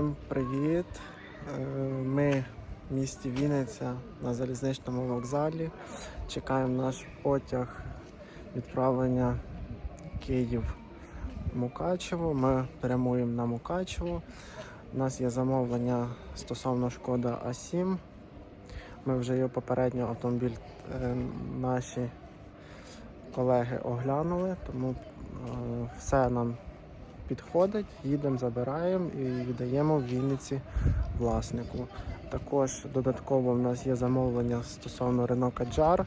Всім Привіт! Е, Ми в місті Вінниця на залізничному вокзалі. Чекаємо наш потяг відправлення Київ Мукачево. Ми прямуємо на Мукачево. У нас є замовлення стосовно шкода А7. Ми вже його попередньо автомобіль е, наші колеги оглянули, тому е, все нам підходить, їдемо, забираємо і віддаємо в Вінниці власнику. Також додатково в нас є замовлення стосовно Renault Kadjar.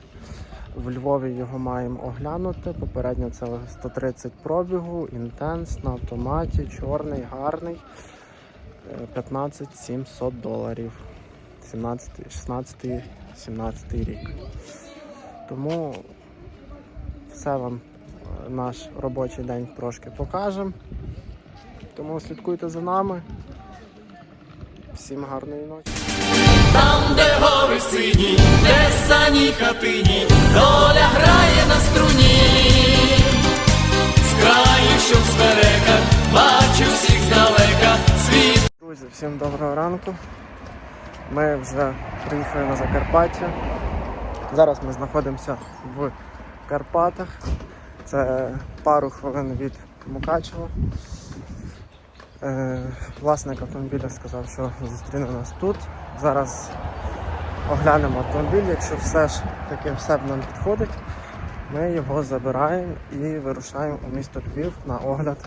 В Львові його маємо оглянути. Попередньо це 130 пробігу, інтенс на автоматі, чорний, гарний. Е, 15 700 доларів. 16, 17 рік. Тому все вам е, наш робочий день трошки покажемо. Тому слідкуйте за нами. Всім гарної ночі. Там, де гори сині, де сані хатині, доля грає на струні, з краю, що в спереках, бачу всіх здалека, світ. Друзі, всім доброго ранку. Ми вже приїхали на Закарпаття. Зараз ми знаходимося в Карпатах. Це пару хвилин від Мукачева. Е, власник автомобіля сказав, що зустріне нас тут. Зараз оглянемо автомобіль. Якщо все ж таки все нам підходить, ми його забираємо і вирушаємо у місто Львів на огляд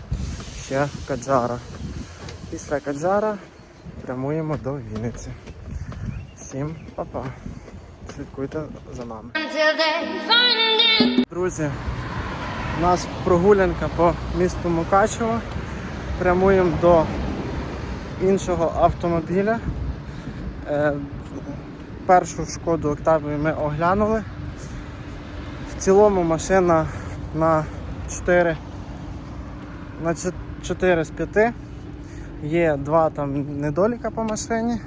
ще Каджара. Після Каджара прямуємо до Вінниці. Всім па-па. Слідкуйте за нами. Друзі, у нас прогулянка по місту Мукачево. Прямуємо до іншого автомобіля. Е, першу шкоду Октавію ми оглянули. В цілому машина на 4, на 4 з 5. Є два там недоліка по машині.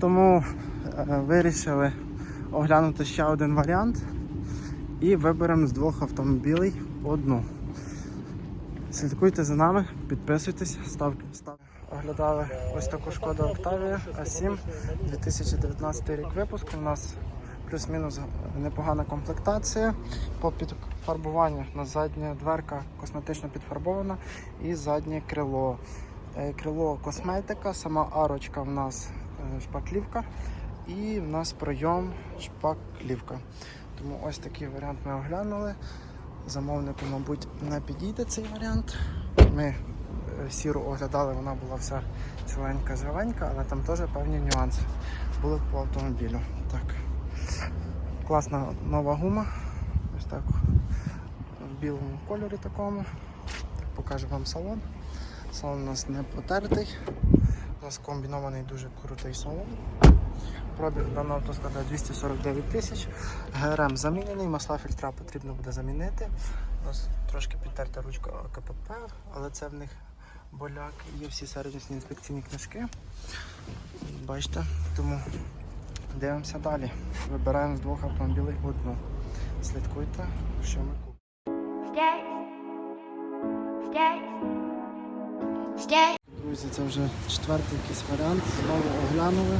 Тому е, вирішили оглянути ще один варіант і виберемо з двох автомобілей одну. Слідкуйте за нами, підписуйтесь, ставте ставте. Оглядали ось таку шкоду Octavia А7 2019 рік випуску. У нас плюс-мінус непогана комплектація. По підфарбуваннях у нас задня дверка косметично підфарбована і заднє крило. Е, Крило косметика, сама арочка в нас е, шпаклівка і в нас пройом шпаклівка. Тому ось такий варіант ми оглянули. Замовнику, мабуть, не підійде цей варіант. Ми е, сіру оглядали, вона була вся ціленька, живенька, але там теж певні нюанси були по автомобілю. Так. Класна нова гума. Ось так в білому кольорі такому. Так, покажу вам салон. Салон у нас не потертий. У нас комбінований дуже крутий салон. Пробіг даного авто складає 249 тисяч. ГРМ замінений, масла фільтра потрібно буде замінити. У нас трошки підтерта ручка КПП, але це в них боляк. Є всі сервісні інспекційні книжки. Бачите, тому дивимося далі. Вибираємо з двох автомобілів одну. Слідкуйте, що ми купимо. Друзі, це вже четвертий якийсь варіант. Знову оглянули.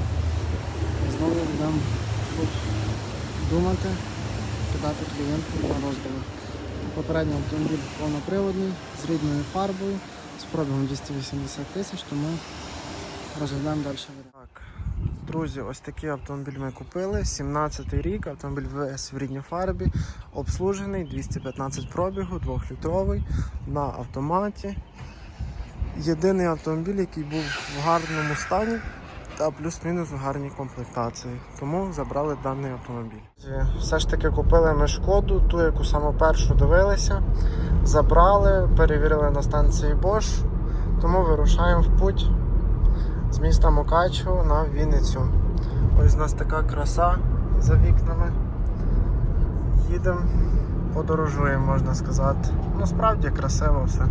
Знову будемо думати, кидати клієнту на роздуми. Попередній автомобіль повноприводний, з рідною фарбою, з пробігом 280 тисяч, тому розглядаємо далі. Так, друзі, ось такий автомобіль ми купили. 17 рік, автомобіль весь в рідній фарбі, обслужений, 215 пробігу, 2-літровий, на автоматі. Єдиний автомобіль, який був в гарному стані та плюс-мінус в гарній комплектації. Тому забрали даний автомобіль. Все ж таки купили ми шкоду, ту, яку саму першу дивилися, забрали, перевірили на станції Bosch, тому вирушаємо в путь з міста Мукачево на Вінницю. Ось у нас така краса за вікнами. Їдемо, подорожуємо, можна сказати. Насправді красиво все.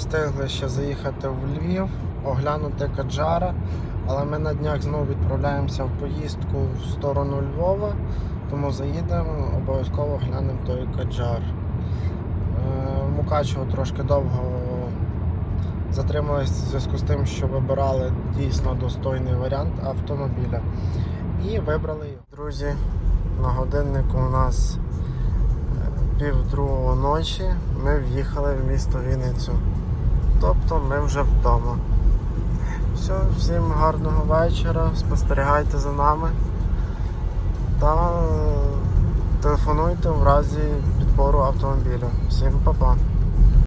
Встигли ще заїхати в Львів, оглянути Каджара, але ми на днях знову відправляємося в поїздку в сторону Львова, тому заїдемо, обов'язково глянемо той Каджар. Е, Мукачево трошки довго затримались в зв'язку з тим, що вибирали дійсно достойний варіант автомобіля. І вибрали його. Друзі, на годиннику у нас е, пів другого ночі ми в'їхали в місто Вінницю. Тобто ми вже вдома. Все, всім гарного вечора, спостерігайте за нами та е, телефонуйте в разі підбору автомобіля. Всім па-па.